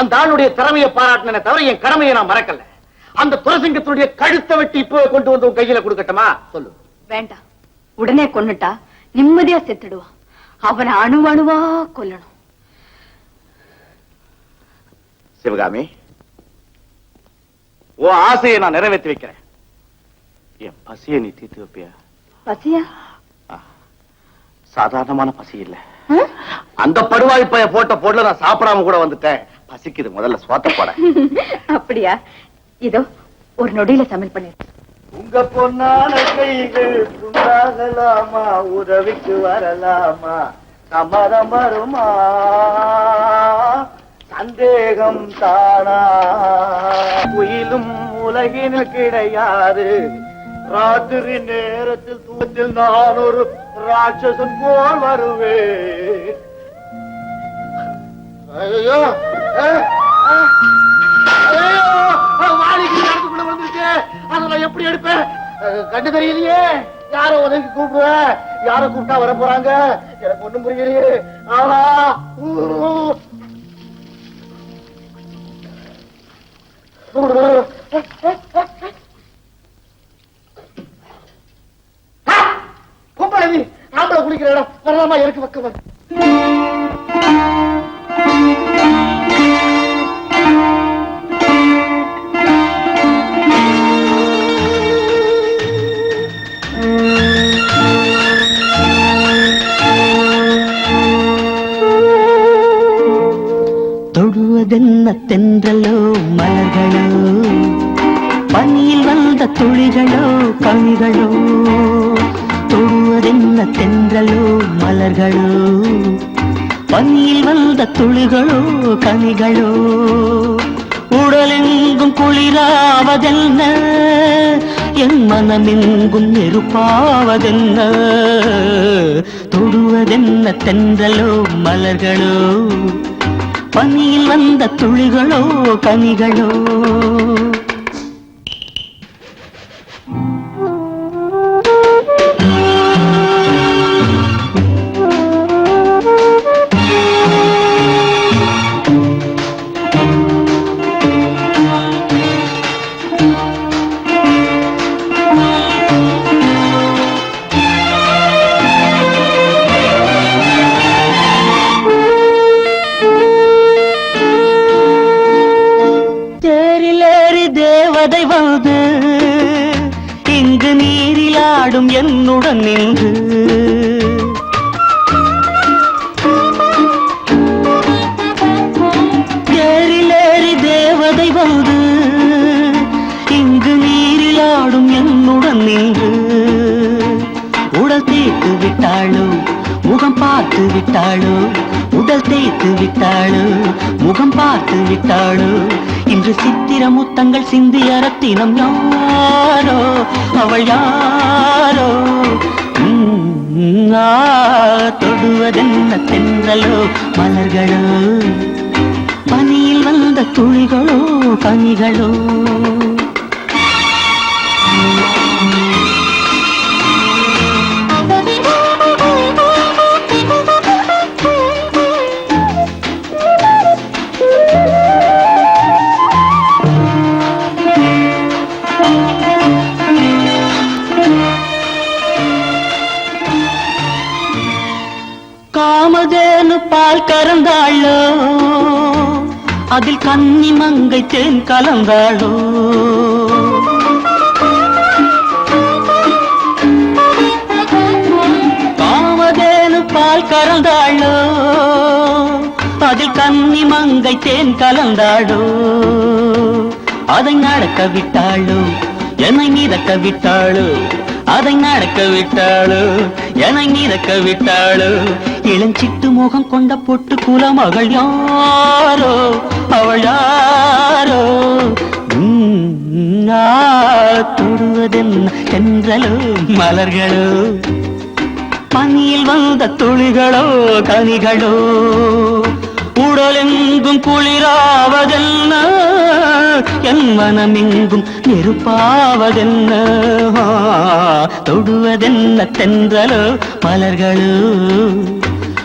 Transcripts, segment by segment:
அந்த ஆளுடைய திறமையை பாராட்டின தவிர என் கடமையை நான் மறக்கல. அந்த துரசிங்கத்தினுடைய கழுத்தை வெட்டி இப்போ கொண்டு வந்து உன் கையில கொடுக்கட்டுமா? சொல்லு. வேண்டாம் உடனே கொன்னுட்டா நிம்மதியா செத்துடுவான் அவனை அணு அணுவா கொல்லணும். சிவகாமி உன் ஆசையை நான் நிறைவேற்றி வைக்கிறேன். என் பசியை நீ தீர்த்து வைப்பியா? பசியா? சாதாரணமான பசி இல்ல? அந்த படுவாய் பைய போட்ட பொருளை நான் சாப்பிடாம கூட வந்துட்டேன். பசிக்குது முதல்ல சோத்த போட. அப்படியா? இதோ ஒரு நொடியில சமையல் பண்ணிடு. உங்க பொன்னான கைகள் துண்டாகலாமா உதவிக்கு வரலாமா? சம்மதம் வருமா சந்தேகம் தானா? குயிலும் உலகினில் கிடையாது. ராத்திரி நேரத்தில் தூத்தில் நான் ஒரு ராட்சசன் போல் வருவேன். ஐயோ அஹ், அஹ். ஐயோ, வாளிக்கு நடந்துக்குள்ள வந்துருச்சு அதை நான் எப்படி எடுப்பேன் கண்டு தெரியலையே. யார உதவி கூப்பிடுவ? யார கூப்பிட்டா வர போறாங்க? எனக்கு ஒண்ணும் புரியலையே. ஆஹா ஊ. ஆம்பளை குளிக்கிற இடம் வரலாமா? இருக்கு பக்கம் தொடுவதென்ன தென்றலோ மலர்களோ? பனியில் வந்த துளிகளோ கவிகளோ தொடுவதென்ன தென்றலோ மலர்களோ? பனியில் வந்த துளிகளோ கனிகளோ உடலெங்கும் குளிராவதென்ன? என் மனமெங்கும் நெருப்பாவதென்ன? தொடுவதென்ன தென்றலோ மலர்களோ? பனியில் வந்த துளிகளோ கனிகளோ விட்டாளோ? உடல் தேய்த்து விட்டாளோ? முகம் பார்த்து விட்டாளோ? இன்று சித்திர முத்தங்கள் சிந்திய ரத்தினம் யாரோ? அவள் யாரோ? தொடுவதென்ன தென்றலோ? மலர்களோ? பனியில் வந்த துளிகளோ? கனிகளோ கறந்தாளோ அதில் கன்னி மங்கை தேன் கலந்தாளோ காமதேனு பால் கறந்தாளோ அதில் கன்னி மங்கை தேன் கலந்தாளோ அதை நடக்க விட்டாளோ? என்னை மிதக்க விட்டாளோ? அதை நடக்க விட்டாளோ? என இறக்க விட்டாளோ? இளஞ்சிட்டு முகம் கொண்ட பொட்டு குலமகள் யாரோ? அவள் யாரோ? தொடுவதென்ன என்றலோ மலர்களோ? பனியில் வந்த துளிகளோ கனிகளோ? உடலெங்கும் குளிராவதென்ன? என் மனமெங்கும் நெருப்பாவதென்ன? தொடுவதென்ன தென்றலோ மலர்களோ?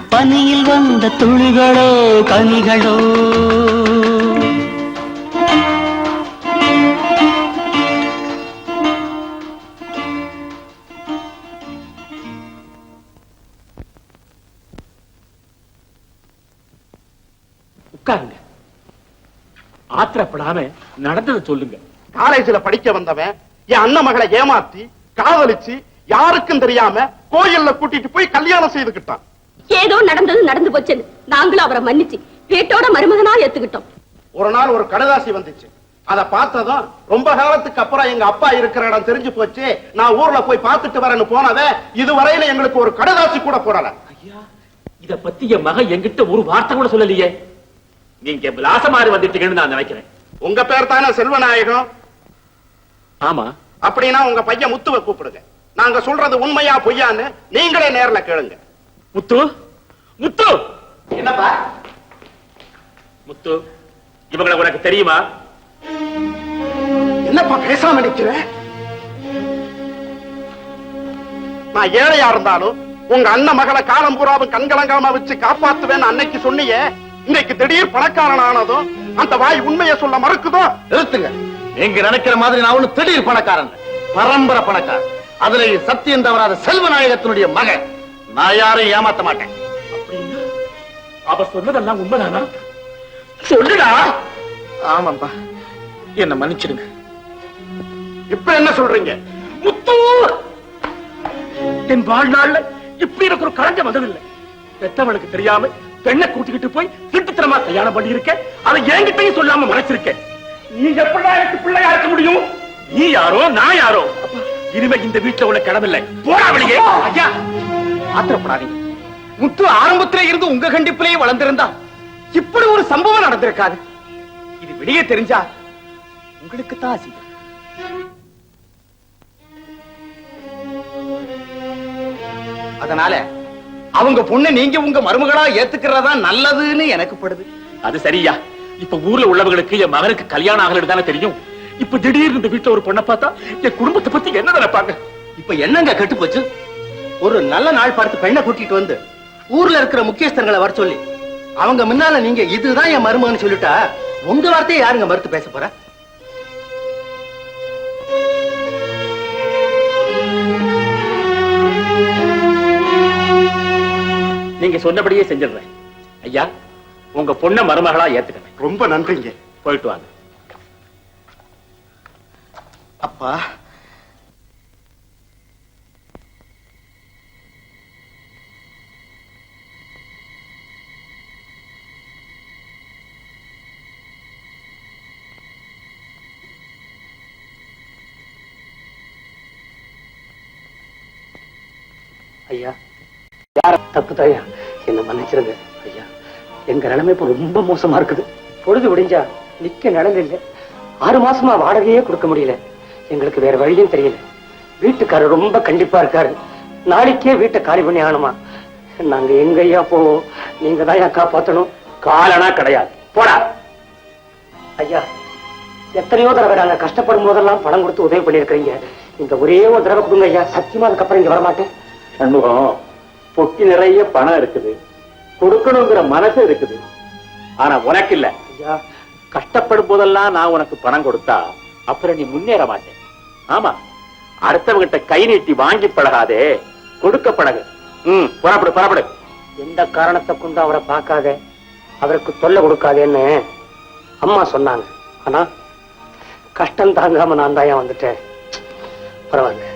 பனியில் வந்த துளிகளோ கனிகளோ? ஆத்திரப்படாம நடந்ததை சொல்லுங்க. காலேஜ்ல படிக்க வந்தவன் என் அண்ணன் மகளை ஏமாத்தி காதலிச்சு யாருக்கும் தெரியாம கோயில்ல கூட்டிட்டு போய் கல்யாணம் செய்துக்கிட்டான். ஏதோ நடந்தது நடந்து போச்சுன்னு நாங்களும் அவரை மன்னிச்சு வீட்டோட மருமகனா ஏத்துக்கிட்டோம். ஒரு நாள் ஒரு கடுதாசி வந்துச்சு. அத பார்த்ததும் ரொம்ப காலத்துக்கு அப்புறம் எங்க அப்பா இருக்கிற இடம் தெரிஞ்சு போச்சு. நான் ஊர்ல போய் பார்த்துட்டு வரேன்னு போனவன் இதுவரையில எங்களுக்கு ஒரு கடுதாசி கூட போடல. ஐயா இத பத்தி என் மகன் என்கிட்ட ஒரு வார்த்தை கூட சொல்லலையே. நீங்க விலாசமாறு வந்துட்டீங்கன்னு நான் நினைக்கிறேன். உங்க பேர் தானே செல்வநாயகம்? ஆமா. அப்படின்னா உங்க பையன் முத்துவை கூப்பிடுங்க. நாங்க சொல்றது உண்மையா பொய்யான்னு நீங்களே நேர்ல கேளுங்க. முத்து? முத்து! என்னப்பா? முத்து இவங்களை உனக்கு தெரியுமா? என்னப்பா பேசாம நிக்கிற? நான் ஏழையா இருந்தாலும் உங்க அண்ணன் மகளை காலம் பூராவும் கண்கலங்காம வச்சு காப்பாத்துவேன்னு அன்னைக்கு சொன்னியே இன்னைக்கு திடீர் பணக்காரன் ஆனதும் அந்த வாய் உண்மையை சொல்ல மறுக்குதோ? நிறுத்துங்க. நீங்க நினைக்கிற மாதிரி நான் ஒண்ணு திடீர் பணக்காரன். பரம்பரை பணக்காரன். அதுல சத்தியம் தவறாத செல்வநாயகத்தினுடைய மகன். நான் யாரையும் ஏமாத்த மாட்டேன். அவ சொன்னதெல்லாம் உண்மைதானா? சொல்லுடா. ஆமாப்பா என்ன மன்னிச்சிடுங்க. இப்ப என்ன சொல்றீங்க? முத்து என் வாழ்நாள்ல இப்படி எனக்கு ஒரு கலஞ்சம் வந்ததில்லை. பெத்தவனுக்கு தெரியாம பெண்ணை கூட்டிக்கிட்டு போய் திருட்டுத்தனமா கல்யாணம் பண்ணி அதை என்கிட்டயும் சொல்லாம மறைச்சிருக்க. நீ எப்படா எனக்கு பிள்ளையா இருக்க முடியும்? நீ யாரோ நான் யாரோ? இனிமே இந்த வீட்டுல உள்ள கடமில்லை. போடா வெளியே. ஐயா! ஆத்திரப்படாதீங்க. முத்து ஆரம்பத்திலே இருந்து உங்க கண்டிப்பிலேயே வளர்ந்திருந்தா இப்படி ஒரு சம்பவம் நடந்திருக்காது. இது வெளியே தெரிஞ்சா உங்களுக்கு தான் அசிங்கம். அதனால அவங்க பொண்ணு நீங்க உங்க மருமகளா ஏத்துக்கிறதா நல்லதுன்னு எனக்கு படுது. அது சரியா. இப்ப ஊர்ல உள்ளவங்களுக்கு என் மகனுக்கு கல்யாணம் ஆகலன்னு தானே தெரியும்? இப்ப திடீர்னு இந்த வீட்டுல ஒரு பொண்ணை பார்த்தா என் குடும்பத்தை பத்தி என்ன நினைப்பாங்க? இப்ப என்னங்க கெட்டு போச்சு ஒரு நல்ல நாள் பார்த்து பெண்ணை கூட்டிட்டு வந்து ஊர்ல இருக்கிற முக்கியஸ்தர்களை வர சொல்லி அவங்க முன்னால நீங்க இதுதான் என் மருமகன்னு சொல்லிட்டா உங்க வார்த்தையை யாருங்க மறுத்து பேச போற? நீங்க சொன்னபடியே செஞ்சிடுறேன். ஐயா உங்க பொண்ணை மருமகளா ஏத்துக்கிறேன். ரொம்ப நன்றிங்க. போயிட்டு வாங்க. அப்பா. ஐயா யார தப்பு தாயா என்ன மன்னிச்சிருங்க ஐயா. எங்க நிலைமை இப்ப ரொம்ப மோசமா இருக்குது. பொழுது விடிஞ்சா நிக்க நிழல் இல்லை. ஆறு மாசமா வாடகையே கொடுக்க முடியல. எங்களுக்கு வேற வழியும் தெரியல. வீட்டுக்காரர் ரொம்ப கண்டிப்பா இருக்காரு. நாளைக்கே வீட்டை காலி பண்ணி ஆகணுமா? நாங்க எங்க ஐயா போவோம்? நீங்க தான் ஐயா காப்பாத்தணும் காலனா கிடையாது. போடா. ஐயா எத்தனையோ தடவை நாங்க கஷ்டப்படும் போதெல்லாம் பணம் கொடுத்து உதவி பண்ணிருக்கீங்க இந்த ஒரே ஒரு தடவை கொடுங்க ஐயா. சத்தியமா அதுக்கப்புறம் இங்க வரமாட்டேன். சண்முகம் பொட்டி நிறைய பணம் இருக்குது. கொடுக்கணுங்கிற மனசு இருக்குது. ஆனா உனக்கு இல்ல ஐயா கஷ்டப்படும் போதெல்லாம் நான் உனக்கு பணம் கொடுத்தா அப்புறம் நீ முன்னேற மாட்டேன். ஆமா அடுத்தவங்கிட்ட கை நீட்டி வாங்கி பழகாதே. கொடுக்க பழகு. ம் புறப்படு புறப்படு. எந்த காரணத்தை கொண்டு அவரை பார்க்காத? அவருக்கு தொல்லை கொடுக்காதேன்னு அம்மா சொன்னாங்க. ஆனா கஷ்டம் தாங்காம நான் தான் வந்துட்டேன்? பரவாயில்ல.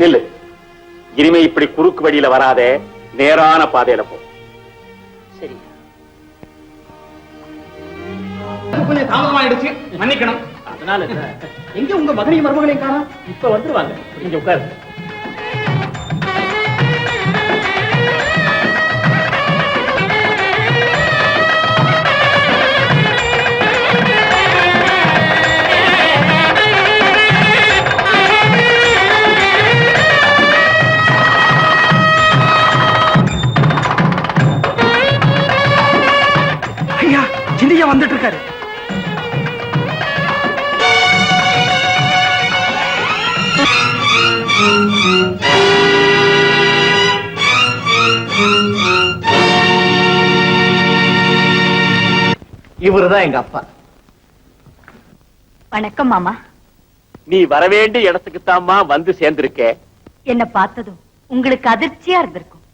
நில்லு. இனிமே இப்படி குறுக்கு வழியில வராதே. நேரான பாதையில போ. சரி. கொஞ்சம் தாமதமாயிடுச்சு. மன்னிக்கணும். அதனால எங்க உங்க மகனையும் மருமகளையும் காணோம்? இப்ப வந்துருவாங்க. நீங்க உட்காரு சின்னையா வந்துட்டு இருக்காரு. இவருதான் எங்க அப்பா. வணக்கம் மாமா. நீ வரவேண்டிய இடத்துக்கு தாம்மா வந்து சேர்ந்திருக்க. என்ன பார்த்ததும் உங்களுக்கு அதிர்ச்சியா இருந்திருக்கும்.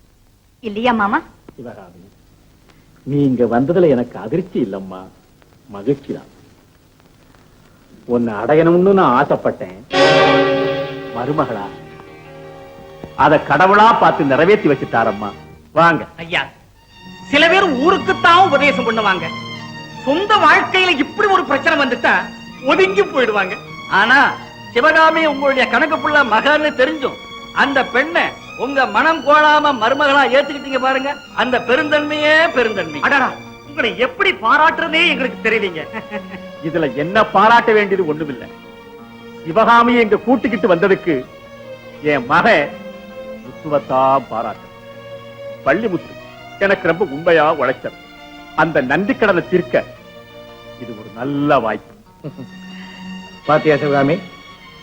இல்லையா மாமா? நீ இங்க வந்ததுல எனக்கு அதிர்ச்சி இல்லம்மா. மகிழ்ச்சி தான் உன்னை அடையணும்னு நான் ஆசைப்பட்டேன். மருமகளா அத கடவுளா பார்த்து நிறைவேற்றி வச்சுட்டாரம்மா. வாங்க. ஐயா சில பேர் ஊருக்குத்தான் உபதேசம் பண்ணுவாங்க. சொந்த வாழ்க்கையில இப்படி ஒரு பிரச்சனை வந்துட்டா ஒதுங்கி போயிடுவாங்க. ஆனா சிவகாமி உங்களுடைய கணக்கு புள்ள மகன்னு தெரிஞ்சும் அந்த பெண்ணை உங்க மனம் கோலாம மருமகளா ஏத்துக்கிட்டீங்க பாருங்க. அந்த பெருந்தன்மையே பெருந்தன்மை. அடடா உங்களை எப்படி பாராட்டுறதே எங்களுக்கு தெரியலீங்க. இதுல என்ன பாராட்ட வேண்டியது ஒண்ணுமில்ல. சிவகாமியை இங்க கூட்டிக்கிட்டு வந்ததுக்கு என் மகன் முத்துவத்தான் பாராட்டு. பள்ளி முத்து எனக்கு ரொம்ப உண்மையா உழைச்சது அந்த நன்றி கடனை தீர்க்க இது ஒரு நல்ல வாய்ப்பு. பாத்தியா சிவகாமி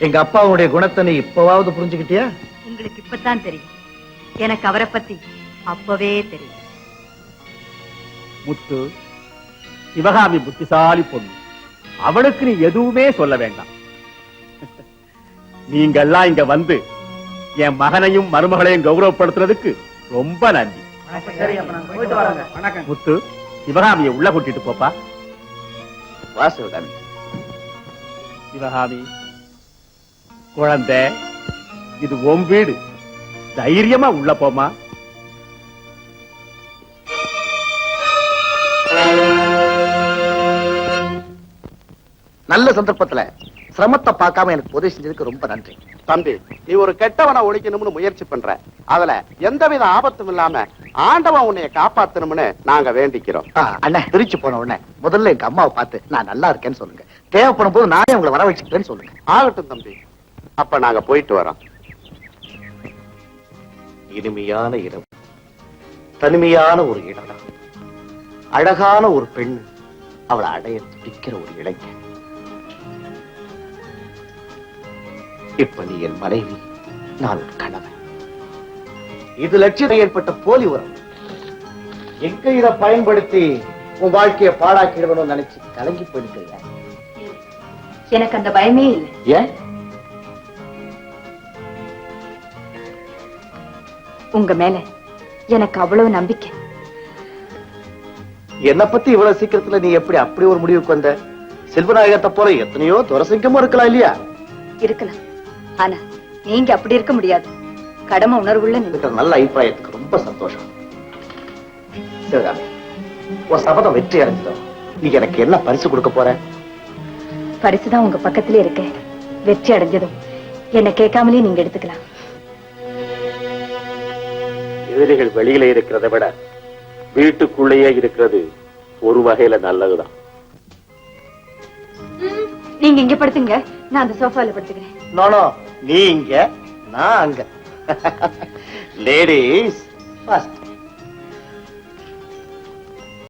எங்க அப்பாவுடைய குணத்தை நீ இப்பவாவது புரிஞ்சுக்கிட்டியா? உங்களுக்கு இப்பதான் தெரியும். எனக்கு அவரை பத்தி அப்பவே தெரியும். முத்து சிவகாமி புத்திசாலி பொண்ணு. அவளுக்கு நீ எதுவுமே சொல்ல வேண்டாம். நீங்கெல்லாம் இங்க வந்து என் மகனையும் மருமகளையும் கௌரவப்படுத்துறதுக்கு ரொம்ப நன்றி. முத்து சிவகாமியை உள்ள கூட்டிட்டு போப்பா. வா சிவகாமி. சிவகாமி குழந்தை. இது உன் வீடு. தைரியமா உள்ள போமா நல்ல சந்தர்ப்பத்துல சிரமத்தை பார்க்காம எனக்கு உதவி செஞ்சதுக்கு ரொம்ப நன்றி. தம்பி நீ ஒரு கெட்டவனை ஒழிக்கணும்னு முயற்சி பண்ற. அதுல எந்தவித ஆபத்தும் இல்லாம ஆண்டவன் உன்னைய காப்பாத்தணும்னு நாங்க வேண்டிக்கிறோம். அண்ணே திருச்சி போன உடனே முதல்ல எங்க அம்மாவை பார்த்து நான் நல்லா இருக்கேன்னு சொல்லுங்க. தேவைப்படும் போது நானே உங்களை வர வச்சுக்கிறேன்னு சொல்லுங்க. ஆகட்டும் தம்பி. அப்ப நாங்க போயிட்டு வரோம். இனிமையான இரவு தனிமையான ஒரு இடம் அழகான ஒரு பெண் அவளை அடைய துடிக்கிற ஒரு இளைஞன். இப்ப நீ என் மனைவி நான் உன் கணவன். இது லட்சியம் ஏற்பட்ட போலி உறவு. எங்க இதை பயன்படுத்தி உன் வாழ்க்கையை பாழாக்கிடுவனும் நினைச்சு கலங்கி போயிருக்கிறியா? எனக்கு அந்த பயமே இல்லை. ஏன்? உங்க மேல எனக்கு அவ்வளவு நம்பிக்கை. என்னை பத்தி இவ்வளவு சீக்கிரத்துல நீ எப்படி அப்படி ஒரு முடிவுக்கு வந்த? செல்வநாயகத்தை போல எத்தனையோ துரசிங்கமும் இருக்கலாம் இல்லையா? இருக்கலாம். ஆனா நீங்க அப்படி இருக்க முடியாது. கடமை உணர்வுள்ள நீங்க நல்ல அபிப்பிராயத்துக்கு ரொம்ப சந்தோஷம். சிவகாமி உன் சபதம் வெற்றி அடைஞ்சதும் நீ எனக்கு என்ன பரிசு கொடுக்க போற? பரிசுதான் உங்க பக்கத்திலே இருக்க. வெற்றி அடைஞ்சதும் என்ன கேட்காமலே நீங்க எடுத்துக்கலாம். எதிரிகள் வெளியில இருக்கிறத விட வீட்டுக்குள்ளேயே இருக்கிறது ஒரு வகையில நல்லதுதான். நீங்க இங்க படுத்துங்க. நான் அந்த சோஃபால படுத்துக்கிறேன். நானோ? நீ இங்க? நான் அங்க. Ladies first